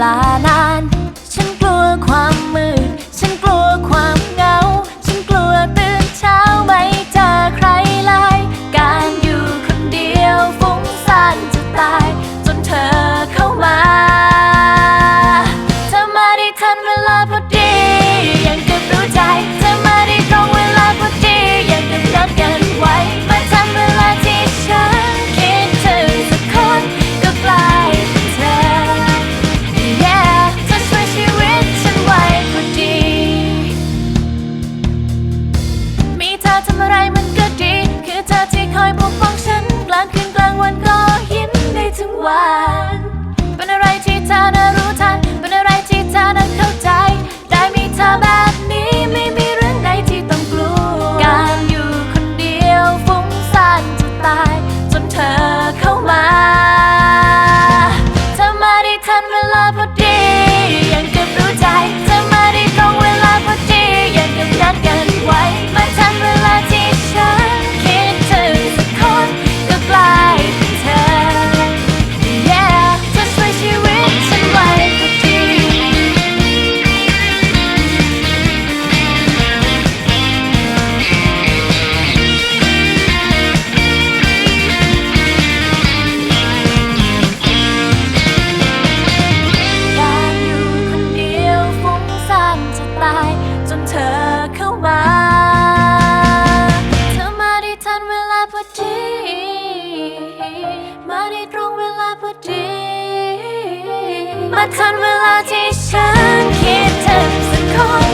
La la. ธอทำอะไรมันก็ดี คือเธอที่คอยปกป้องฉัน กลางคืนกลางวันก็ยิ้มได้ทั้งวัน เป็นอะไรที่เธอน่ารู้ทัน เป็นอะไรที่เธอน่าเข้าใจ ได้มีเธอแบบนี้ไม่มีเรื่องใดที่ต้องกลัว การอยู่คนเดียวฟุ้งซ่านจะตาย จนเธอเข้ามา เธอมาได้ทันเวลาพอ มาทันเวลาที่ฉันคิดถึงสักคน